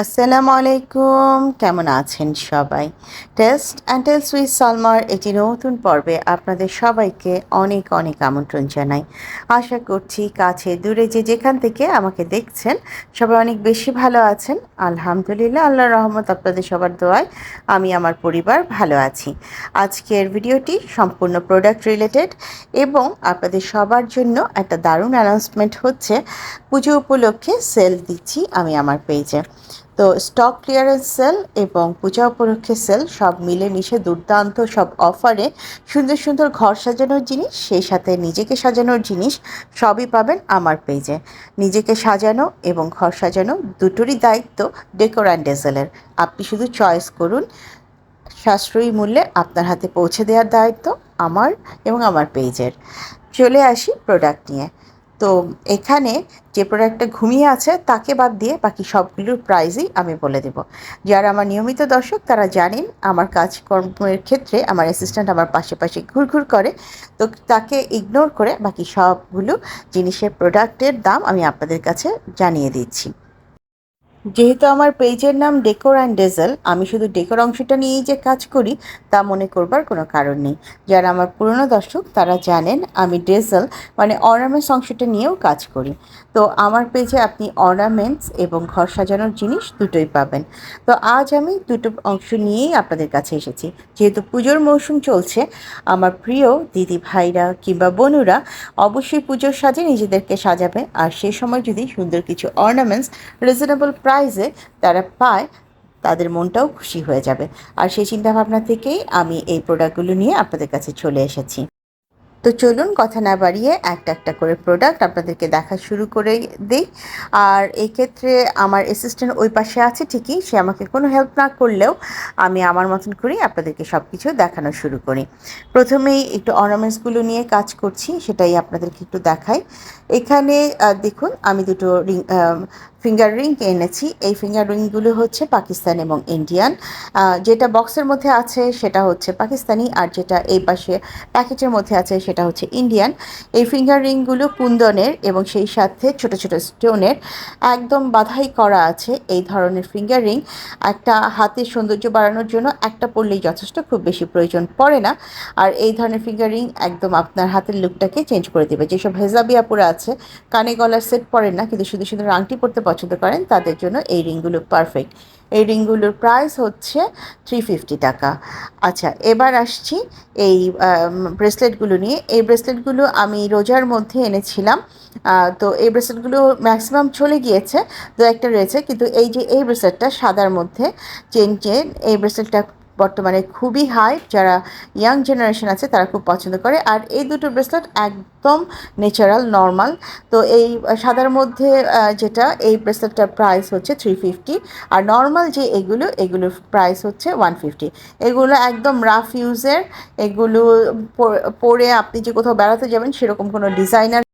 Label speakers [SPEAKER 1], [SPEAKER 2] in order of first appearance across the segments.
[SPEAKER 1] আসসালামু আলাইকুম। কেমন আছেন সবাই? টেস্ট অ্যান্ড টেলস উইথ সালমার একটি নতুন পর্বে আপনাদের সবাইকে অনেক অনেক আমন্ত্রণ জানাই। আশা করছি কাছে দূরে যে যেখান থেকে আমাকে দেখছেন, সবাই অনেক বেশি ভালো আছেন। আলহামদুলিল্লাহ আল্লাহ রহমত আপনাদের সবার দোয়ায় আমি আমার পরিবার ভালো আছি। আজকের ভিডিওটি সম্পূর্ণ প্রোডাক্ট রিলেটেড এবং আপনাদের সবার জন্য একটা দারুণ অ্যানাউন্সমেন্ট হচ্ছে, পুজো উপলক্ষে সেল দিচ্ছি আমি আমার পেজে তো স্টক ক্লিয়ারেন্স সেল এবং পূজা উপলক্ষে সেল সব মিলে মিশে দুর্দান্ত সব অফারে সুন্দর সুন্দর ঘর সাজানোর জিনিস, সেই সাথে নিজেকে সাজানোর জিনিস সবই পাবেন আমার পেজে নিজেকে সাজানো এবং ঘর সাজানো দুটোরই দায়িত্ব ডেকোর অ্যান্ড ডেজেলের আপনি শুধু চয়েস করুন, সাশ্রয়ী মূল্যে আপনার হাতে পৌঁছে দেওয়ার দায়িত্ব আমার এবং আমার পেজের চলে আসি প্রোডাক্ট নিয়ে। তো এখানে যে প্রোডাক্টটা ঘুমিয়ে আছে, তাকে বাদ দিয়ে বাকি সবগুলোর প্রাইজই আমি বলে দেব। যারা আমার নিয়মিত দর্শক, তারা জানেন আমার কাজকর্মের ক্ষেত্রে আমার অ্যাসিস্ট্যান্ট আমার পাশে পাশে ঘুরঘুর করে। তো তাকে ইগনোর করে বাকি সবগুলো জিনিসের প্রোডাক্টের দাম আমি আপনাদের কাছে জানিয়ে দিচ্ছি। যেহেতু আমার পেজের নাম ডেকোর অ্যান্ড ডেজেল আমি শুধু ডেকোর অংশটা নিয়েই যে কাজ করি, তা মনে করবার কোনো কারণ নেই। যারা আমার পুরনো দর্শক, তারা জানেন আমি ডেজেল মানে অর্নামেন্টস অংশটা নিয়েও কাজ করি। তো আমার পেজে আপনি অর্নামেন্টস এবং ঘর সাজানোর জিনিস দুটোই পাবেন। তো আজ আমি দুটো অংশ নিয়েই আপনাদের কাছে এসেছি। যেহেতু পুজোর মৌসুম চলছে, আমার প্রিয় দিদি ভাইরা কিংবা বোনুরা অবশ্যই পুজোর সাজে নিজেদেরকে সাজাবে। আর সে সময় যদি সুন্দর কিছু অর্নামেন্টস রিজনেবল প্রাইসে তারা পায়, তাদের মনটাও খুশি হয়ে যাবে। আর সেই চিন্তাভাবনা থেকেই আমি এই প্রোডাক্টগুলো নিয়ে আপনাদের কাছে চলে এসেছি। তো চলুন কথা না বাড়িয়ে একটা একটা করে প্রোডাক্ট আপনাদেরকে দেখা শুরু করে দিই। আর এই ক্ষেত্রে আমার অ্যাসিস্ট্যান্ট ওই পাশে আছে ঠিকই, সে আমাকে কোনো হেল্প না করলেও আমি আমার মতন করেই আপনাদেরকে সব কিছু দেখানো শুরু করি। প্রথমেই একটু অর্নামেন্টসগুলো নিয়ে কাজ করছি, সেটাই আপনাদেরকে একটু দেখাই। এখানে দেখুন, আমি দুটো রিং ফিঙ্গার রিং এনেছি। এই ফিঙ্গার রিংগুলো হচ্ছে পাকিস্তান এবং ইন্ডিয়ান যেটা বক্সের মধ্যে আছে সেটা হচ্ছে পাকিস্তানি, আর যেটা এই পাশে প্যাকেটের মধ্যে আছে সেটা হচ্ছে ইন্ডিয়ান এই ফিঙ্গার রিংগুলো কুন্দনের এবং সেই সাথে ছোট ছোট স্টোনের একদম বাধাই করা আছে এই ধরনের ফিঙ্গার রিং একটা হাতের সৌন্দর্য বাড়ানোর জন্য একটা পরলেই যথেষ্ট, খুব বেশি প্রয়োজন পড়ে না। আর এই ধরনের ফিঙ্গার রিং একদম আপনার হাতের লুকটাকে চেঞ্জ করে দেবে। যেসব হেজাবিয়া পরে আছে, কানে গলার সেট পরেন না, কিন্তু শুধু শুধু আংটি পরতে পছন্দ করেন, তাদের জন্য এই রিংগুলো পারফেক্ট এই রিংগুলোর প্রাইস হচ্ছে থ্রি ফিফটি টাকা। আচ্ছা এবার আসছি এই ব্রেসলেটগুলো নিয়ে। এই ব্রেসলেটগুলো আমি রোজার মধ্যে এনেছিলাম তো এই ব্রেসলেটগুলো ম্যাক্সিমাম চলে গিয়েছে, দু একটা রয়েছে, কিন্তু এই যে এই ব্রেসলেটটা সাদার মধ্যে, চেন চেন, এই ব্রেসলেটটা বর্তমানে খুবই হাই যারা ইয়াং জেনারেশন আছে তারা খুব পছন্দ করে। আর এই দুটো ব্রেসলেট একদম ন্যাচারাল নর্মাল তো এই সাদার মধ্যে যেটা, এই ব্রেসলেটটার প্রাইস হচ্ছে থ্রি ফিফটি আর নর্মাল যে এগুলো, এগুলোর প্রাইস হচ্ছে ওয়ান ফিফটি এগুলো একদম রাফ ইউজের এগুলো পরে আপনি যে কোথাও বেড়াতে যাবেন সেরকম কোনো ডিজাইনার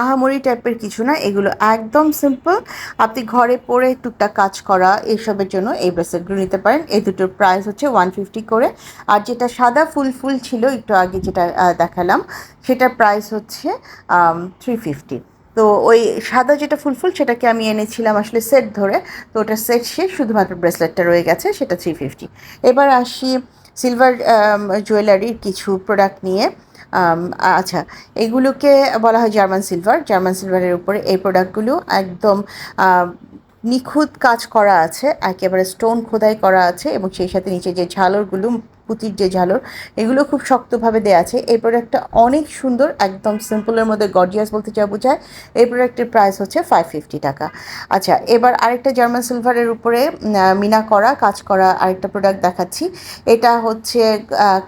[SPEAKER 1] আহামরি টাইপের কিছু না, এগুলো একদম সিম্পল আপনি ঘরে পরে টুকটাক কাজ করা এইসবের জন্য এই ব্রেসলেটগুলো নিতে পারেন। এই দুটোর প্রাইস হচ্ছে ওয়ান ফিফটি করে। আর যেটা সাদা ফুল ফুল ছিল একটু আগে যেটা দেখালাম, সেটার প্রাইস হচ্ছে থ্রি ফিফটি তো ওই সাদা যেটা ফুলফুল সেটাকে আমি এনেছিলাম আসলে সেট ধরে। তো ওটা সেট শেষ, শুধুমাত্র ব্রেসলেটটা রয়ে গেছে, সেটা থ্রি ফিফটি এবার আসি সিলভার জুয়েলারির কিছু প্রোডাক্ট নিয়ে। আচ্ছা এগুলোকে বলা হয় জার্মান সিলভার। জার্মান সিলভারের উপরে এই প্রোডাক্টগুলো একদম নিখুঁত কাজ করা আছে, একেবারে স্টোন খোদাই করা আছে এবং সেই সাথে নিচে যে ঝালরগুলো পুঁতির যে ঝালর, এগুলো খুব শক্তভাবে দেওয়া আছে। এই প্রোডাক্টটা অনেক সুন্দর, একদম সিম্পলের মধ্যে গর্জিয়াস বলতে যা বোঝায়। এই প্রোডাক্টের প্রাইস হচ্ছে ফাইভ ফিফটি টাকা। আচ্ছা এবার আরেকটা জার্মান সিলভারের উপরে মিনা করা, কাজ করা আরেকটা প্রোডাক্ট দেখাচ্ছি। এটা হচ্ছে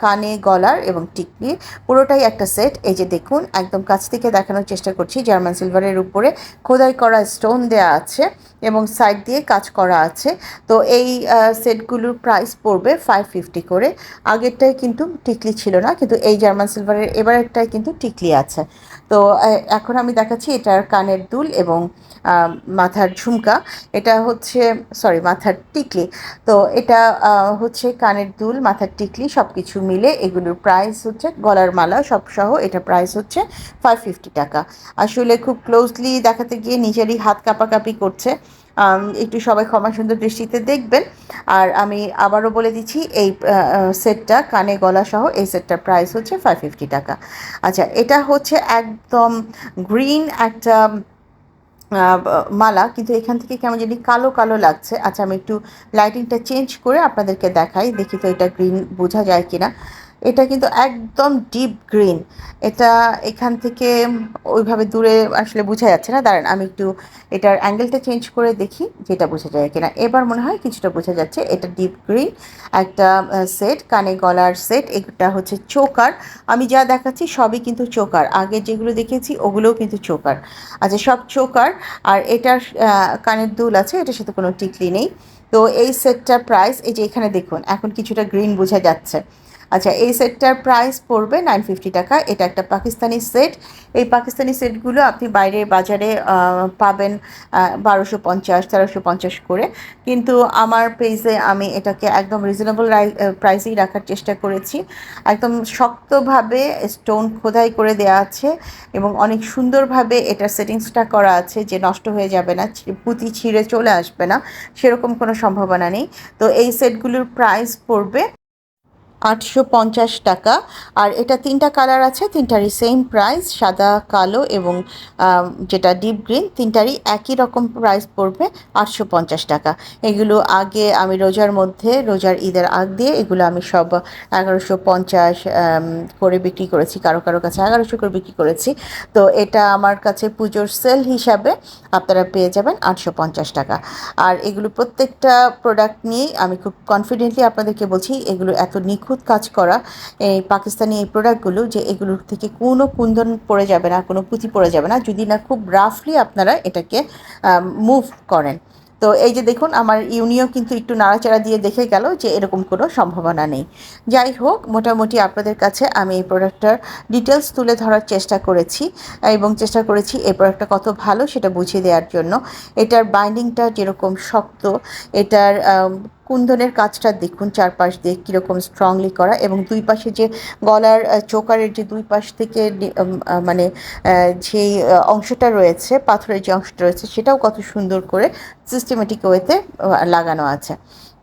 [SPEAKER 1] কানে গলার এবং টিকলি। পুরোটাই একটা সেট এই যে দেখুন, একদম কাছ থেকে দেখানোর চেষ্টা করছি। জার্মান সিলভারের উপরে খোদাই করা স্টোন দেওয়া আছে। এবং সাইড দিয়ে কাজ করা আছে। তো এই সেটগুলোর প্রাইস পড়বে ফাইভ ফিফটি করে। আগেরটায় কিন্তু টিকলি ছিল না, কিন্তু এই জার্মান সিলভারের এবারেরটায় কিন্তু টিকলি আছে। তো এখন আমি দেখাচ্ছি এটার কানের দুল এবং মাথার ঝুমকা। এটা হচ্ছে সরি মাথার টিকলি। তো এটা হচ্ছে কানের দুল, মাথার টিকলি সব কিছু মিলে এগুলোর প্রাইস হচ্ছে, গলার মালা সব সহ এটা প্রাইস হচ্ছে ফাইভ ফিফটি টাকা। আসলে খুব ক্লোজলি দেখাতে গিয়ে নিজেরই হাত কাঁপাকাঁপি করছে। একটু সবাই ক্ষমা সুন্দর দৃষ্টিতে দেখবেন। আর আমি আবারও বলে দিচ্ছি, এই সেটটা কানে গলা সহ এই সেটটার প্রাইস হচ্ছে ফাইভ ফিফটি টাকা। আচ্ছা এটা হচ্ছে একদম গ্রিন একটা মালা, কিন্তু এখান থেকে কেমন জানি কালো কালো লাগছে। আচ্ছা আমি একটু লাইটিংটা চেঞ্জ করে আপনাদেরকে দেখাই, দেখি তো এটা গ্রিন বোঝা যায় কিনা। এটা কিন্তু একদম ডিপ গ্রিন এটা এখান থেকে ওইভাবে দূরে আসলে বোঝা যাচ্ছে না। দাঁড়ান, আমি একটু এটার অ্যাঙ্গেলটা চেঞ্জ করে দেখি যেটা বোঝা যায় কিনা। এবার মনে হয় কিছুটা বোঝা যাচ্ছে, এটা ডিপ গ্রিন একটা সেট কানে গলার সেট এটা হচ্ছে চোকার। আমি যা দেখাচ্ছি সবই কিন্তু চোকার। আগে যেগুলো দেখেছি ওগুলোও কিন্তু চোকার। আচ্ছা সব চোকার, আর এটার কানের দুল আছে, এটার সাথে কোনো টিকলি নেই। তো এই সেটটার প্রাইস এই যে এখানে দেখুন, এখন কিছুটা গ্রিন বোঝা যাচ্ছে। আচ্ছা এই সেটটার প্রাইস পড়বে নাইন ফিফটি টাকা। এটা একটা পাকিস্তানি সেট এই পাকিস্তানি সেটগুলো আপনি বাইরে বাজারে পাবেন বারোশো পঞ্চাশ, তেরোশো পঞ্চাশ করে। কিন্তু আমার পেজে আমি এটাকে একদম রিজনেবল প্রাইসেই রাখার চেষ্টা করেছি। একদম শক্তভাবে স্টোন খোদাই করে দেওয়া আছে এবং অনেক সুন্দরভাবে এটার সেটিংসটা করা আছে যে নষ্ট হয়ে যাবে না পুঁতি ছিঁড়ে চলে আসবে না, সেরকম কোনো সম্ভাবনা নেই। তো এই সেটগুলোর প্রাইস পড়বে আটশো পঞ্চাশ টাকা। আর এটা তিনটা কালার আছে, তিনটারই সেম প্রাইস সাদা, কালো এবং যেটা ডিপ গ্রিন তিনটারই একই রকম প্রাইস পড়বে আটশো পঞ্চাশ টাকা। এগুলো আগে আমি রোজার মধ্যে, রোজার ঈদের আগ দিয়ে এগুলো আমি সব এগারোশো পঞ্চাশ করে বিক্রি করেছি, কারও কারও কাছে এগারোশো করে বিক্রি করেছি। তো এটা আমার কাছে পুজোর সেল হিসাবে আপনারা পেয়ে যাবেন আটশো পঞ্চাশ টাকা। আর এগুলো প্রত্যেকটা প্রোডাক্ট নিয়েই আমি খুব কনফিডেন্টলি আপনাদেরকে বলছি, এগুলো এত নিখুঁত কাজ করা এই পাকিস্তানি এই প্রোডাক্টগুলো যে এগুলোর থেকে কোনো কুন্দন পড়ে যাবে না, কোনো পুঁতি পড়ে যাবে না, যদি না খুব রাফলি আপনারা এটাকে মুভ করেন। তো এই যে দেখুন, আমার ইউনিও কিন্তু একটু নাড়াচাড়া দিয়ে দেখে গেল যে এরকম কোনো সম্ভাবনা নেই। যাই হোক, মোটামুটি আপনাদের কাছে আমি এই প্রোডাক্টটার ডিটেলস তুলে ধরার চেষ্টা করেছি এবং চেষ্টা করেছি এই প্রোডাক্টটা কত ভালো সেটা বুঝিয়ে দেওয়ার জন্য। এটার বাইন্ডিংটা যেরকম শক্ত, এটার কুন্দনের কাজটা দেখুন, চারপাশ দিয়ে কীরকম স্ট্রংলি করা এবং দুই পাশে যে গলার চোকারের যে দুই পাশ থেকে মানে যে অংশটা রয়েছে, পাথরের যে অংশটা রয়েছে, সেটাও কত সুন্দর করে সিস্টেমেটিক ওয়েতে লাগানো আছে।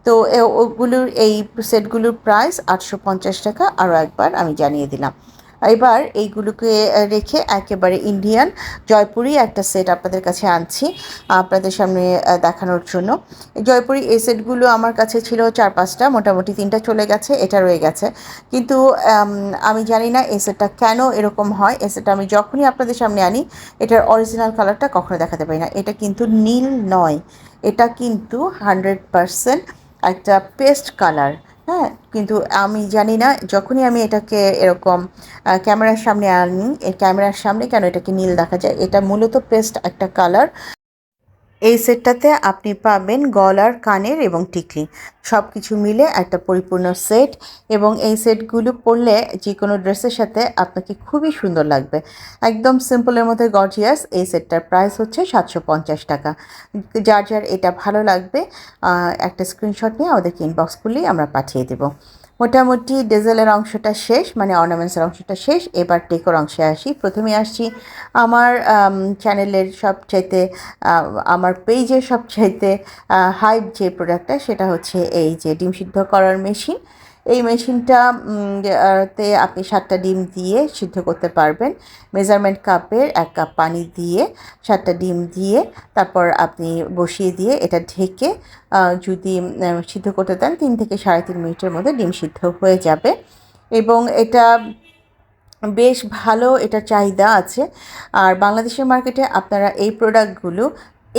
[SPEAKER 1] তো ওগুলোর, এই সেটগুলোর প্রাইস আটশো পঞ্চাশ টাকা আরও একবার আমি জানিয়ে দিলাম। এবার এইগুলোকে রেখে একেবারে ইন্ডিয়ান জয়পুরি একটা সেট আপনাদের কাছে আনছি, আপনাদের সামনে দেখানোর জন্য। জয়পুরি এই সেটগুলো আমার কাছে ছিল চার পাঁচটা, মোটামুটি তিনটা চলে গেছে, এটা রয়ে গেছে। কিন্তু, আমি জানি না এই সেটটা কেন এরকম হয়। এই সেটটা আমি যখনই আপনাদের সামনে আনি, এটার অরিজিনাল কালারটা কখনো দেখাতে পারি না। এটা কিন্তু নীল নয়, এটা কিন্তু হান্ড্রেড পারসেন্ট একটা পেস্ট কালার হ্যাঁ কিন্তু আমি জানি না যখনই আমি এটাকে এরকম ক্যামেরার সামনে আনি ক্যামেরার সামনে কেন এটাকে নীল দেখা যায়? এটা মূলত পেস্ট একটা কালার এই সেটটাতে আপনি পাবেন গলার, কানের এবং টিকলি। সব কিছু মিলে একটা পরিপূর্ণ সেট এবং এই সেটগুলো পরলে যে কোনো ড্রেসের সাথে আপনাকে খুবই সুন্দর লাগবে। একদম সিম্পলের মধ্যে গর্জিয়াস এই সেটটার প্রাইস হচ্ছে সাতশো পঞ্চাশ টাকা। যার যার এটা ভালো লাগবে একটা স্ক্রিনশট নিয়ে আমাদেরকে ইনবক্স আমরা পাঠিয়ে দেবো। মোটামুটি ডেজেলের অংশটা শেষ মানে অর্নামেন্টসের অংশটা শেষ। এবার টেকোর অংশে আসি। প্রথমে আসছি আমার চ্যানেলের সবচাইতে চাইতে আমার পেজের সবচাইতে হাইপ যে প্রোডাক্টটা সেটা হচ্ছে এই যে ডিম সিদ্ধ করার মেশিন এই মেশিনটা তে আপনি সাতটা ডিম দিয়ে সিদ্ধ করতে পারবেন। মেজারমেন্ট কাপের এক কাপ পানি দিয়ে সাতটা ডিম দিয়ে তারপর আপনি বসিয়ে দিয়ে এটা ঢেকে যদি সিদ্ধ করতে দেন, তিন থেকে সাড়ে তিন মিনিটের মধ্যে ডিম সিদ্ধ হয়ে যাবে। এবং এটা বেশ ভালো এটা চাহিদা আছে। আর বাংলাদেশের মার্কেটে আপনারা এই প্রোডাক্টগুলো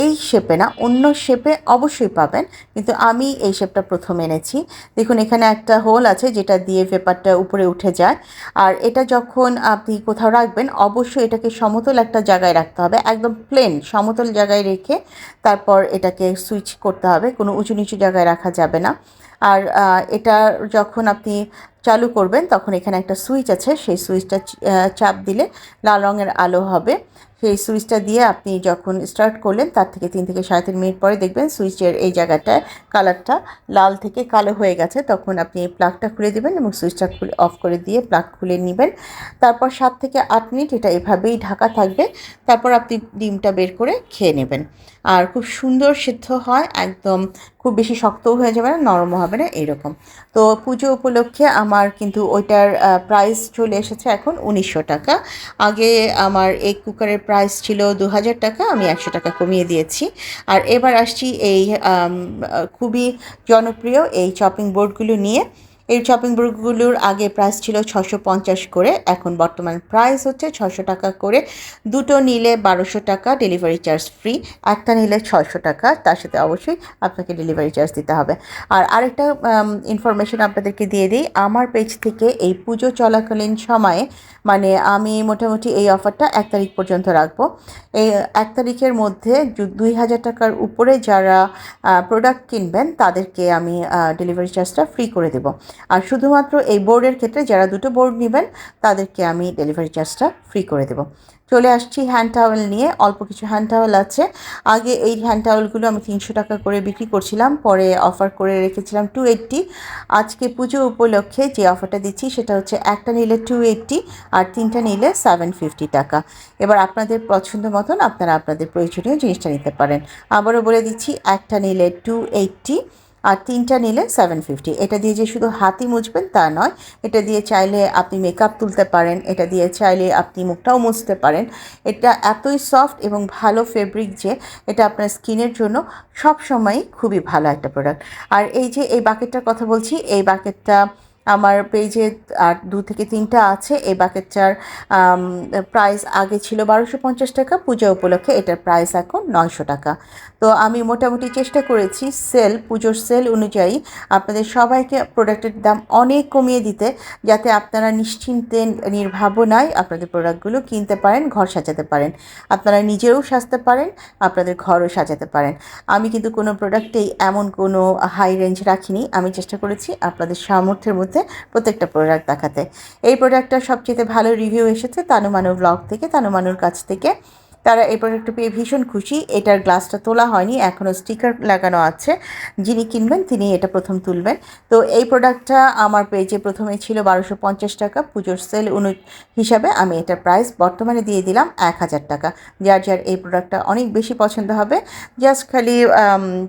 [SPEAKER 1] এই শেপে না, অন্য শেপে অবশ্যই পাবেন। কিন্তু আমি এই শেপটা প্রথম এনেছি। দেখুন, এখানে একটা হোল আছে যেটা দিয়ে পেপারটা উপরে উঠে যায়। আর এটা যখন আপনি কোথাও রাখবেন, অবশ্যই এটাকে সমতল একটা জায়গায় রাখতে হবে, একদম প্লেন সমতল জায়গায় রেখে তারপর এটাকে সুইচ করতে হবে, কোনো উঁচু নিচু জায়গায় রাখা যাবে না। আর এটা যখন আপনি চালু করবেন, তখন এখানে একটা সুইচ আছে, সেই সুইচটা চাপ দিলে লাল রঙের আলো হবে। সেই সুইচটা দিয়ে আপনি যখন স্টার্ট করলেন, তার থেকে তিন থেকে সাড়ে তিন মিনিট পরে দেখবেন সুইচের এই জায়গাটায় কালারটা লাল থেকে কালো হয়ে গেছে। তখন আপনি এই প্লাগটা খুলে দেবেন এবং সুইচটা খুলে অফ করে দিয়ে প্লাগ খুলে নেবেন। তারপর সাত থেকে আট মিনিট এটা এভাবেই ঢাকা থাকবে। তারপর আপনি ডিমটা বের করে খেয়ে নেবেন। আর খুব সুন্দর সিদ্ধ হয়, একদম খুব বেশি শক্তও হয়ে যাবে না, নরমও হবে না, এরকম। তো পুজো উপলক্ষে আমার কিন্তু ওইটার প্রাইস চলে এসেছে এখন উনিশশো টাকা। আগে আমার এই কুকারের প্রাইস ছিল দু হাজার টাকা, আমি একশো টাকা কমিয়ে দিয়েছি। আর এবার আসছি এই খুবই জনপ্রিয় এই চপিং বোর্ডগুলো নিয়ে। এই চপিং বোর্ডগুলোর আগে প্রাইস ছিল ছশো পঞ্চাশ করে, এখন বর্তমান প্রাইস হচ্ছে ছশো টাকা করে। দুটো নিলে বারোশো টাকা ডেলিভারি চার্জ ফ্রি একটা নিলে ছশো টাকা, তার সাথে অবশ্যই আপনাকে ডেলিভারি চার্জ দিতে হবে। আর আরেকটা ইনফরমেশন আপনাদেরকে দিয়ে দিই, আমার পেজ থেকে এই পুজো চলাকালীন সময়ে মানে আমি মোটামুটি এই অফারটা এক তারিখ পর্যন্ত রাখব। এই এক তারিখের মধ্যে দুই হাজার টাকার উপরে যারা প্রোডাক্ট কিনবেন, তাদেরকে আমি ডেলিভারি চার্জটা ফ্রি করে দেব। আর শুধুমাত্র এই বোর্ডের ক্ষেত্রে যারা দুটো বোর্ড নেবেন, তাদেরকে আমি ডেলিভারি চার্জটা ফ্রি করে দেব। চলে আসছি হ্যান্ড টাওয়েল নিয়ে, অল্প কিছু হ্যান্ড টাওয়েল আছে। আগে এই হ্যান্ড টাওয়েলগুলো আমি তিনশো টাকা করে বিক্রি করছিলাম, পরে অফার করে রেখেছিলাম টু এইট্টি আজকে পুজো উপলক্ষে যে অফারটা দিচ্ছি, সেটা হচ্ছে একটা নিলে টু এইট্টি আর তিনটা নিলে সেভেন ফিফটি টাকা। এবার আপনাদের পছন্দ মতন আপনারা আপনাদের প্রয়োজনীয় জিনিসটা নিতে পারেন। আবারও বলে দিচ্ছি, একটা নিলে টু এইট্টি আর তিনটা নিলে সেভেন ফিফটি এটা দিয়ে যে শুধু হাতি মুছবেন তা নয়, এটা দিয়ে চাইলে আপনি মেকআপ তুলতে পারেন, এটা দিয়ে চাইলে আপনি মুখটাও মুছতে পারেন। এটা এতই সফট এবং ভালো ফেব্রিক যে এটা আপনার স্কিনের জন্য সব সময় খুবই ভালো একটা প্রোডাক্ট আর এই যে এই বাকেটটার কথা বলছি, এই বাকেটটা আমার পেজে আর দু থেকে তিনটা আছে। এই বাকেটটার প্রাইস আগে ছিল বারোশো পঞ্চাশ টাকা, পূজা উপলক্ষে এটার প্রাইস এখন নয়শো টাকা। তো আমি মোটামুটি চেষ্টা করেছি সেল পুজোর সেল অনুযায়ী আপনাদের সবাইকে প্রোডাক্টের দাম অনেক কমিয়ে দিতে, যাতে আপনারা নিশ্চিন্তে নির্ভাবনায় আপনাদের প্রোডাক্টগুলো কিনতে পারেন, ঘর সাজাতে পারেন। আপনারা নিজেও সাজতে পারেন, আপনাদের ঘরও সাজাতে পারেন। আমি কিন্তু কোনো প্রোডাক্টেই এমন কোনো হাই রেঞ্জ রাখিনি। আমি চেষ্টা করেছি আপনাদের সামর্থ্যের মধ্যে প্রত্যেকটা প্রোডাক্ট দেখাতে। এই প্রোডাক্টটার সবচেয়ে ভালো রিভিউ এসেছে তানুমানুর ব্লগ থেকে, তানুমানুর কাছ থেকে। তারা এই প্রোডাক্টটা পেয়ে ভীষণ খুশি। এটার গ্লাসটা তোলা হয়নি এখনও স্টিকার লাগানো আছে। যিনি কিনবেন তিনি এটা প্রথম তুলবেন। তো এই প্রোডাক্টটা আমার পেজে প্রথমে ছিল বারোশো পঞ্চাশ টাকা, পুজোর সেল অনু হিসাবে আমি এটার প্রাইস বর্তমানে দিয়ে দিলাম এক হাজার টাকা। যার যার এই প্রোডাক্টটা অনেক বেশি পছন্দ হবে, জাস্ট খালি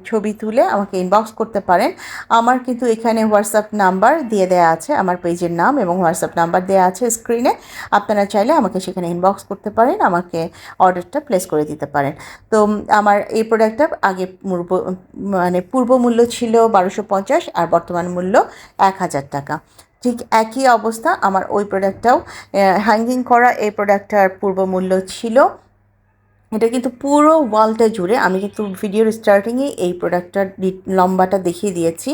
[SPEAKER 1] ছবি তুলে আমাকে ইনবক্স করতে পারেন। আমার কিন্তু এখানে হোয়াটসঅ্যাপ নাম্বার দিয়ে দেওয়া আছে, আমার পেজের নাম এবং হোয়াটসঅ্যাপ নাম্বার দেওয়া আছে স্ক্রিনে আপনারা চাইলে আমাকে সেখানে ইনবক্স করতে পারেন, আমাকে অর্ডারটা প্লেস করে দিতে পারেন। তো আমার এই প্রোডাক্টটা আগে পূর্ব মানে পূর্ব মূল্য ছিল বারোশো পঞ্চাশ আর বর্তমান মূল্য এক হাজার টাকা। ঠিক একই অবস্থা, আমার ওই প্রোডাক্টটাও হ্যাঙ্গিং করা এই প্রোডাক্টটার পূর্ব মূল্য ছিল এটা কিন্তু পুরো ওয়ালটা জুড়ে আমি কিন্তু ভিডিওর স্টার্টিংয়ে এই প্রোডাক্টটার লম্বাটা দেখিয়ে দিয়েছি।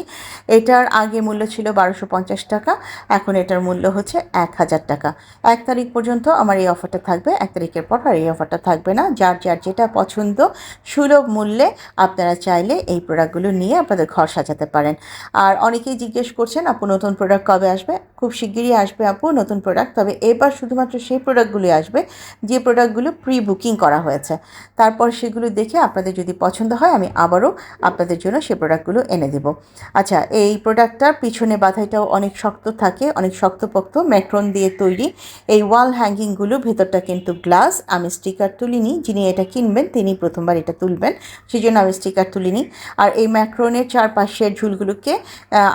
[SPEAKER 1] এটার আগে মূল্য ছিল বারোশো পঞ্চাশ টাকা, এখন এটার মূল্য হচ্ছে এক হাজার টাকা। এক তারিখ পর্যন্ত আমার এই অফারটা থাকবে, এক তারিখের পর আর এই অফারটা থাকবে না। যার যার যেটা পছন্দ সুলভ মূল্যে আপনারা চাইলে এই প্রোডাক্টগুলো নিয়ে আপনাদের ঘর সাজাতে পারেন। আর অনেকেই জিজ্ঞেস করছেন, আপু, নতুন প্রোডাক্ট কবে আসবে? খুব শিগগিরই আসবে আপু, নতুন প্রোডাক্ট তবে এবার শুধুমাত্র সেই প্রোডাক্টগুলি আসবে, যে প্রোডাক্টগুলো প্রি বুকিং করা হয়েছে। তারপর সেগুলো দেখে আপনাদের যদি পছন্দ হয়, আমি আবারও আপনাদের জন্য সেই প্রোডাক্টগুলো এনে দেব। আচ্ছা এই প্রোডাক্টটার পিছনে বাধাইটাও অনেক শক্ত থাকে, অনেক শক্তপোক্ত ম্যাক্রন দিয়ে তৈরি। এই ওয়াল হ্যাঙ্গিংগুলো ভেতরটা কিন্তু গ্লাস আমি স্টিকার তুলিনি যিনি এটা কিনবেন, তিনি প্রথমবার এটা তুলবেন সেই জন্য আমি স্টিকার তুলিনি আর এই ম্যাক্রনের চারপাশের ঝুলগুলোকে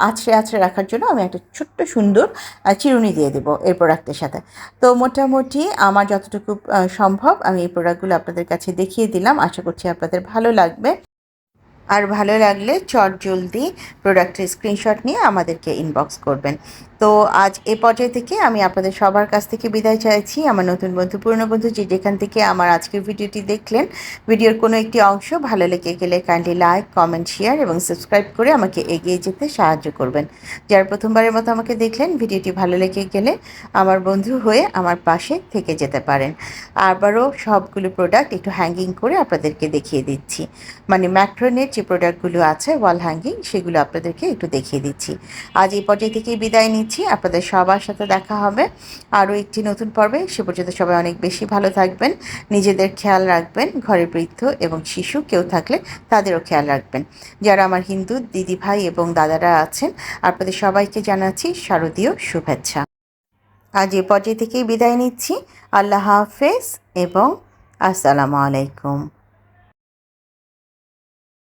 [SPEAKER 1] আছড়ে আছড়ে রাখার জন্য আমি একটা ছোট্ট সুন্দর চিরুনি দিয়ে দেবো এই প্রোডাক্টের সাথে। তো মোটামুটি আমার যতটুকু সম্ভব আমি এই প্রোডাক্টগুলো আপনাদের কাছে দেখিয়ে দিলাম। আশা করছি আপনাদের ভালো লাগবে। আর ভালো লাগলে চট জলদি প্রোডাক্টের স্ক্রিনশট নিয়ে আমাদেরকে ইনবক্স করবেন। তো আজ এ পর্যায়ে থেকে আমি আপনাদের সবার কাছ থেকে বিদায় চাইছি। আমার নতুন বন্ধু, পুরনো বন্ধু যে যেখান থেকে আমার আজকের ভিডিওটি দেখলেন, ভিডিওর কোনো একটি অংশ ভালো লেগে গেলে কাইন্ডলি লাইক কমেন্ট শেয়ার এবং সাবস্ক্রাইব করে আমাকে এগিয়ে যেতে সাহায্য করবেন। যারা প্রথমবারের মতো আমাকে দেখলেন, ভিডিওটি ভালো লেগে গেলে আমার বন্ধু হয়ে আমার পাশে থেকে যেতে পারেন। আবারও সবগুলো প্রোডাক্ট একটু হ্যাঙ্গিং করে আপনাদেরকে দেখিয়ে দিচ্ছি। মানে ম্যাক্রনের যে প্রোডাক্টগুলো আছে ওয়াল হ্যাঙ্গিং সেগুলো আপনাদেরকে একটু দেখিয়ে দিচ্ছি। আজ এই পর্যায়ে থেকেই বিদায় নিচ্ছি। আপনাদের সবার সাথে দেখা হবে আরও একটি নতুন পর্বে। সে পর্যন্ত সবাই অনেক বেশি ভালো থাকবেন, নিজেদের খেয়াল রাখবেন ঘরে বৃদ্ধ এবং শিশু কেউ থাকলে তাদেরও খেয়াল রাখবেন। যারা আমার হিন্দু দিদি ভাই এবং দাদারা আছেন, আপনাদের সবাইকে জানাচ্ছি শারদীয় শুভেচ্ছা। আজ এ পর্যায়ে থেকেই বিদায় নিচ্ছি। আল্লাহ হাফেজ এবং আসসালামু আলাইকুম।